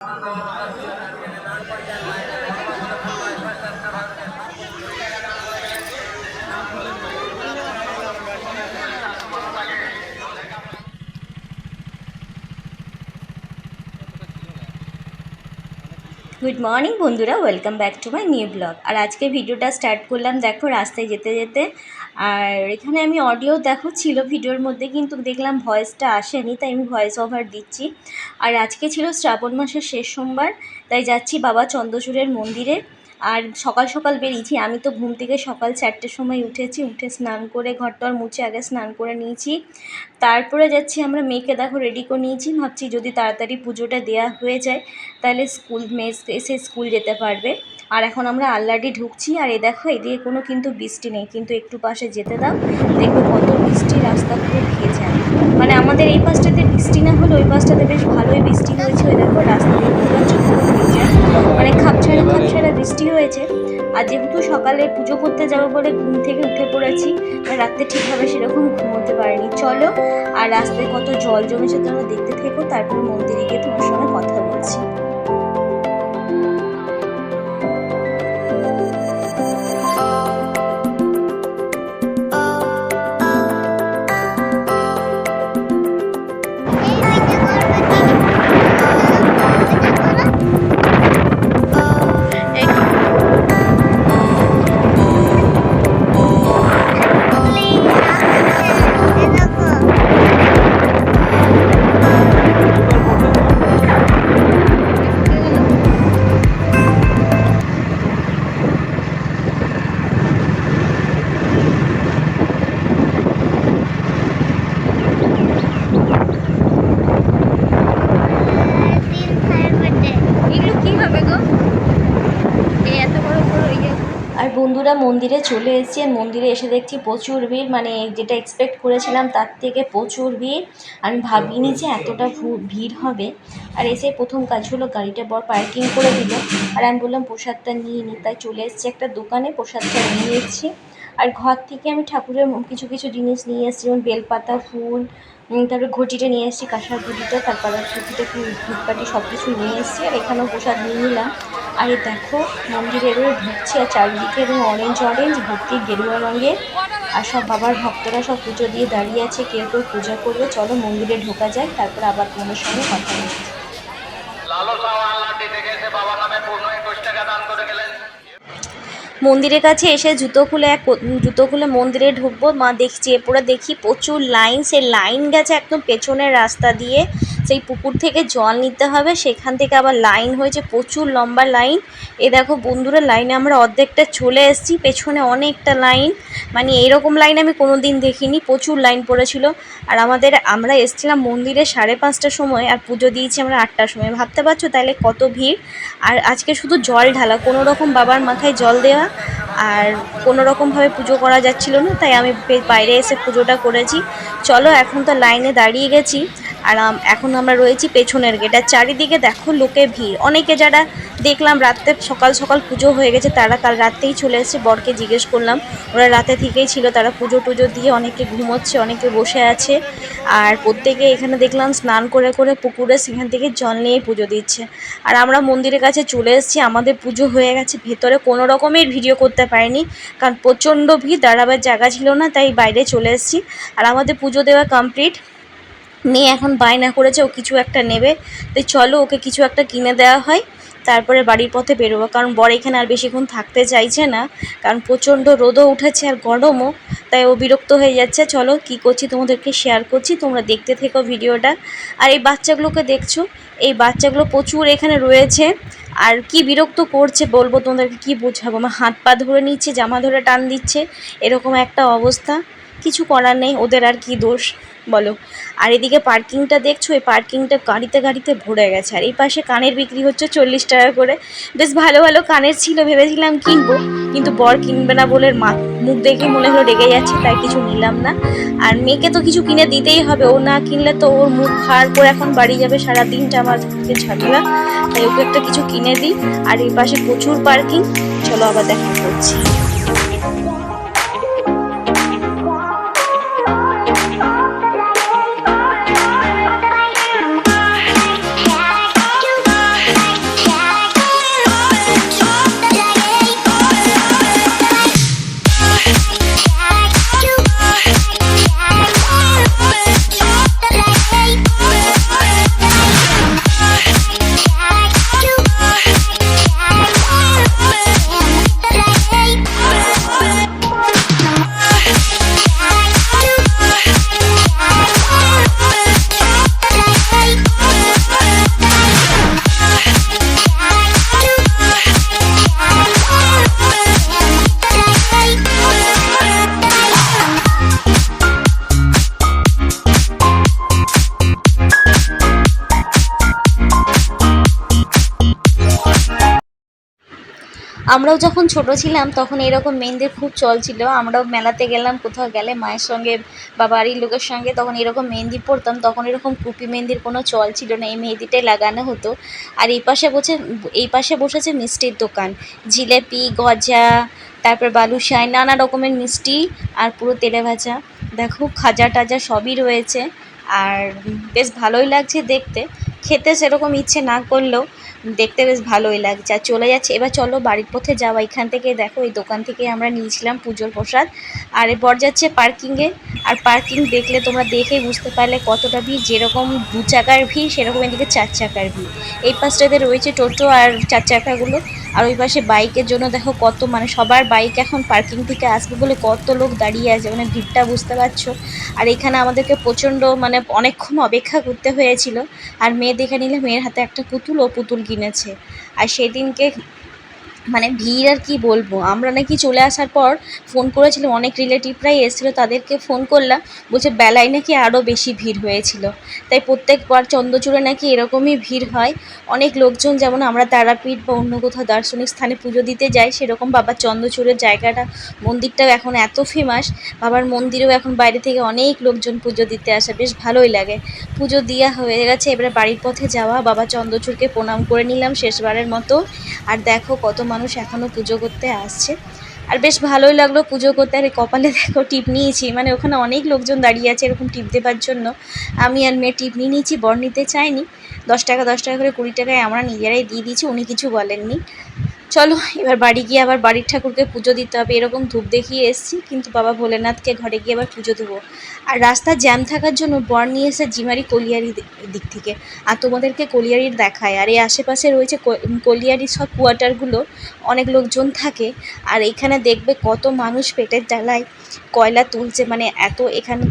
क्या जाए good morning বন্ধুরা welcome back to my new blog আর আজকে ভিডিওটা স্টার্ট করলাম, দেখো, রাস্তায় যেতে যেতে। আর এখানে আমি অডিও দেখো, ছিল ভিডিওর মধ্যে, কিন্তু দেখলাম ভয়েসটা আসেনি, তাই আমি ভয়েস ওভার দিচ্ছি। আর আজকে ছিল শ্রাবণ মাসের শেষ সোমবার, তাই যাচ্ছি বাবা চন্দ্রচূড়ের মন্দিরে। আর সকাল সকাল বেরিয়েছি। আমি তো ঘুম থেকে সকাল চারটের সময় উঠেছি, উঠে স্নান করে ঘরটর মুছে আগে স্নান করে নিয়েছি। তারপরে যাচ্ছি আমরা মেয়েকে দেখো রেডি করে নিয়েছি। ভাবছি যদি তাড়াতাড়ি পুজোটা দেওয়া হয়ে যায়, তাহলে স্কুল মেয়ে এসে স্কুল যেতে পারবে। আর এখন আমরা আল্লাডি ঢুকছি, আর এ দেখো এদিকে কোনো কিন্তু বৃষ্টি নেই, কিন্তু একটু পাশে যেতে দাও। দেখো কত বৃষ্টি, রাস্তা ভিজে যায় মানে আমাদের এই পাশটাতে বৃষ্টি না হলে ওই পাশটাতে বেশ ভালোই বৃষ্টি হয়েছে। ওই দেখো রাস্তা দেখতে মানে খাপছাড়া খাপছাড়া বৃষ্টি হয়েছে। আর যেহেতু সকালে পুজো করতে যাব বলে ঘুম থেকে উঠে পড়েছি রাত্রে ঠিকভাবে সেরকম ঘুমোতে পারিনি। চলো, আর রাস্তায় কত জল জমেছে তোমরা দেখতে থেকো, তারপর মন্দিরে গিয়ে তোমার সঙ্গে কথা বলছি। বন্ধুরা মন্দিরে চলে এসেছি মন্দিরে এসে দেখছি প্রচুর ভিড়। মানে যেটা এক্সপেক্ট করেছিলাম তার থেকে প্রচুর ভিড়। আমি ভাবিনি যে এতটা ভিড় হবে। আর এসে প্রথম কাজ হলো গাড়িটা বর পার্কিং করে দিল। আর আমি বললাম প্রসাদটা নিয়ে নিই তাই চলে এসেছি একটা দোকানে, প্রসাদটা নিয়ে এসেছি। আর ঘর থেকে আমি ঠাকুরের কিছু কিছু জিনিস নিয়ে এসেছি। যেমন বেলপাতা, ফুল তারপরে ঘটিটা নিয়ে এসেছি, কাঁসার ঘটিটা, তারপর ঘটিটা ধূপকাঠি সব কিছু নিয়ে এসেছি, আর এখানেও প্রসাদ নিয়ে নিলাম। আর দেখো মন্দিরে এবারে ঢুকছি আর চারিদিকে এবং অরেঞ্জ অরেঞ্জ ভর্তি গেরুয়া রঙের, আর সব বাবার ভক্তরা সব পুজো দিয়ে দাঁড়িয়ে আছে, কেউ কেউ পূজা করবে, চলো মন্দিরে ঢোকা যায় তারপর আবার তোমাদের সঙ্গে কথা বলছি আল্লাহটি থেকে এসে বাবা নামে একুশ টাকা দান করে গেলেন। মন্দিরের কাছে এসে জুতো খুলে এক জুতো খুলে মন্দিরে ঢুকবো। মা দেখছি, এরপরে দেখি প্রচুর লাইন সে লাইন গেছে একদম পেছনের রাস্তা দিয়ে। সেই পুকুর থেকে জল নিতে হবে, সেখান থেকে আবার লাইন হয়েছে, প্রচুর লম্বা লাইন। এ দেখো বন্ধুরা, লাইনে আমরা অর্ধেকটা চলে এসেছি, পেছনে অনেকটা লাইন। মানে এরকম লাইন আমি কোনো দিন দেখিনি, প্রচুর লাইন পড়েছিল। আর আমাদের, আমরা এসেছিলাম মন্দিরে সাড়ে পাঁচটার সময়, আর পুজো দিয়েছি আমরা আটটার সময়। ভাবতে পারছ তাহলে কত ভিড়? আর আজকে শুধু জল ঢালা কোনো রকম বাবার মাথায় জল দেওয়া, আর কোনো রকমভাবে পুজো করা যাচ্ছিল না, তাই আমি বাইরে এসে পুজোটা করেছি। চলো, এখন তো লাইনে দাঁড়িয়ে গেছি। আর এখন আমরা রয়েছি পেছনের গেট আর চারিদিকে দেখো লোকে ভিড়। অনেকে যারা দেখলাম রাত্রে সকাল সকাল পুজো হয়ে গেছে, তারা কাল রাতেই চলে এসেছে। বরকে জিজ্ঞেস করলাম, ওরা রাতে থেকেই ছিল, তারা পুজো টুজো দিয়ে অনেকে ঘুমোচ্ছে, অনেকে বসে আছে। আর প্রত্যেকে এখানে দেখলাম স্নান করে করে পুকুরে সেখান থেকে জল নিয়ে পুজো দিচ্ছে। আর আমরা মন্দিরের কাছে চলে এসেছি, আমাদের পুজো হয়ে গেছে। ভেতরে কোনো রকমের ভিডিও করতে পারিনি, কারণ প্রচণ্ড ভিড়, দাঁড়াবার জায়গা ছিল না, তাই বাইরে চলে এসেছি। আর আমাদের পুজো দেওয়া কমপ্লিট মেয়ে এখন বায়না করেছে, ও কিছু একটা নেবে। তাই চলো, ওকে কিছু একটা কিনে দেওয়া হয়, তারপরে বাড়ির পথে বেরোবো। কারণ বর এখানে আর বেশিক্ষণ থাকতে চাইছে না, কারণ প্রচণ্ড রোদও উঠেছে আর গরমও। তাই ও বিরক্ত হয়ে যাচ্ছে। চলো, কি করছি তোমাদেরকে শেয়ার করছি, তোমরা দেখতে থেকো ভিডিওটা। আর এই বাচ্চাগুলোকে দেখছ? এই বাচ্চাগুলো প্রচুর এখানে রয়েছে। আর কি বিরক্ত করছে বলব তোমাদেরকে, কি বোঝাবো? আমার হাত পা ধরে নিচ্ছে, জামা ধরে টান দিচ্ছে, এরকম একটা অবস্থা। কিছু করার নেই, ওদের আর কি দোষ, বলো। আর এদিকে পার্কিংটা দেখছ? এই পার্কিংটা গাড়িতে গাড়িতে ভরে গেছে। আর এই পাশে কানের বিক্রি হচ্ছে চল্লিশ টাকা করে। বেশ ভালো ভালো কানের ছিল, ভেবেছিলাম কিনবো, কিন্তু বর কিনবে না বলে মা, মুখ দেখে মনে হলো ডেকে যাচ্ছে, তাই কিছু নিলাম না। আর মেয়েকে তো কিছু কিনে দিতেই হবে, ও না কিনলে তো ওর মুখ খাওয়ার করে এখন বাড়ি যাবে সারা দিনটা আমার ঝামেলা। তাই ওকে একটা কিছু কিনে দিই। আর এই পাশে প্রচুর পার্কিং চলো আবার দেখা করছি। আমরাও যখন ছোট ছিলাম, তখন এরকম মেহেন্দির খুব চল ছিল। আমরাও মেলাতে গেলাম, কোথাও গেলে মায়ের সঙ্গে বা বাড়ির লোকের সঙ্গে তখন এরকম মেহেন্দি পরতাম, তখন এরকম কুপি মেহেন্দির কোনো চল ছিল না। এই মেহেন্দিটাই লাগানো হতো। আর এই পাশে বসে, এই পাশে বসেছে মিষ্টির দোকান। জিলেপি, গজা, তারপর বালুশাই নানা রকমের মিষ্টি আর পুরো তেলে ভাজা। দেখো, খাজা টাজা সবই রয়েছে। আর বেশ ভালোই লাগছে দেখতে। খেতে সেরকম ইচ্ছে না করলেও দেখতে বেশ ভালোই লাগছে। আর চলে যাচ্ছে। এবার চলো বাড়ির পথে যাওয়া। এখান থেকে দেখো, এই দোকান থেকে আমরা নিয়েছিলাম পুজোর প্রসাদ। আর এরপর যাচ্ছে পার্কিংয়ে আর পার্কিং দেখলে তোমরা দেখে বুঝতে পারলে কতটা ভিড়। যেরকম দু চাকার ভিড়, সেরকম এদিকে চার চাকার ভিড়। এই পাশটাতে রয়েছে টোটো আর চার চাকাগুলো। আর ওই পাশে বাইকের জন্য দেখো কত মানে সবার বাইক এখন পার্কিং থেকে আসবে বলে কত লোক দাঁড়িয়ে আছে মানে ভিড়টা বুঝতে পারছ? আর এখানে আমাদেরকে প্রচণ্ড মানে অনেকক্ষণ অপেক্ষা করতে হয়েছিল। আর মেয়ে দেখে নিলে মেয়ের হাতে একটা পুতুল, ও পুতুল কিনেছে। আর সেদিনকে মানে ভিড় আর কি বলব? আমরা নাকি চলে আসার পর ফোন করেছিলাম অনেক রিলেটিভরাই এসেছিল, তাদেরকে ফোন করলাম। বলছে, বেলায় নাকি আরও বেশি ভিড় হয়েছিল। তাই প্রত্যেকবার চন্দ্রচূড়ে নাকি এরকমই ভিড় হয়। অনেক লোকজন যেমন আমরা তারাপীঠ বা অন্য কোথাও দার্শনিক স্থানে পুজো দিতে যাই, সেরকম বাবার চন্দ্রচূড়ের জায়গাটা, মন্দিরটাও এখন এত ফেমাস বাবার মন্দিরেও এখন বাইরে থেকে অনেক লোকজন পুজো দিতে আসে, বেশ ভালোই লাগে। পুজো দেওয়া হয়ে গেছে, এবারে বাড়ির পথে যাওয়া, বাবা চন্দ্রচূড়কে প্রণাম করে নিলাম শেষবারের মতো। আর দেখো কত মানুষ এখনও পুজো করতে আসছে। আর বেশ ভালোই লাগল পুজো করতে। আর কপালে দেখো টিপ নিয়েছি। মানে ওখানে অনেক লোকজন দাঁড়িয়ে আছে এরকম টিপ দেবার জন্য। আমি আর মেয়ে টিপ নিয়ে নিয়েছি, বর নিতে চাইনি দশ টাকা দশ টাকা করে কুড়ি টাকায় আমরা নিজেরাই দিয়ে দিয়েছি, উনি কিছু বলেননি। চলো, এবার বাড়ি গিয়ে আবার বাড়ির ঠাকুরকে পুজো দিতে হবে। এরকম ধূপ দেখিয়ে এসেছি, কিন্তু বাবা ভোলেনাথকে ঘরে গিয়ে আবার পুজো দেবো। আর রাস্তা জ্যাম থাকার জন্য বর নিয়ে এসে জিমারি কলিয়ারি দিক থেকে। আর তোমাদেরকে কলিয়ারির দেখায়। আর এই আশেপাশে রয়েছে কলিয়ারি সব কোয়ার্টারগুলো অনেক লোকজন থাকে। আর এখানে দেখবে কত মানুষ পেটের জ্বালায় কয়লা তুলছে। মানে এত এখানে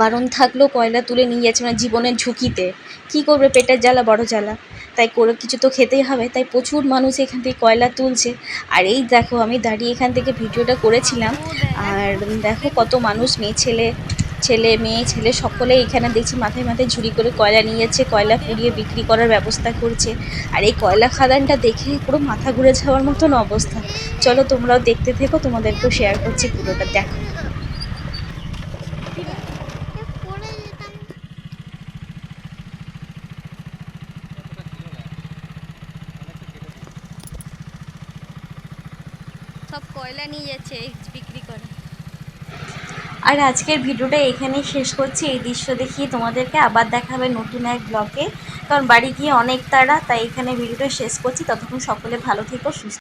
বারণ থাকলেও কয়লা তুলে নিয়ে যাচ্ছে মানে জীবনের ঝুঁকিতে। কী করবে পেটের জ্বালা, বড় জ্বালা? তাই করে কিছু তো খেতেই হবে। তাই প্রচুর মানুষ এখান থেকে কয়লা তুলছে। আর এই দেখো, আমি দাঁড়িয়ে এখান থেকে ভিডিওটা করেছিলাম। আর দেখো কত মানুষ, মেয়ে, ছেলে ছেলে, মেয়ে, ছেলে, সকলে এখানে দেখছি মাথায় মাথায় ঝুড়ি করে কয়লা নিয়ে যাচ্ছে, কয়লা পুড়িয়ে বিক্রি করার ব্যবস্থা করছে। আর এই কয়লা খাদানটা দেখে পুরো মাথা ঘুরে যাওয়ার মতন অবস্থা। চলো তোমরাও দেখতে থেকো, তোমাদেরকেও শেয়ার করছি পুরোটা। দেখো। সব কয়লা নিয়ে যাচ্ছে বিক্রি করে। আর আজকের ভিডিওটা এখানেই শেষ করছি। এই দৃশ্য দেখিয়ে তোমাদেরকে আবার দেখাবে নতুন এক ব্লকে কারণ বাড়ি গিয়ে অনেক তারা তাই এখানে ভিডিওটা শেষ করছি। ততক্ষণ সকলে ভালো থেকো, সুস্থ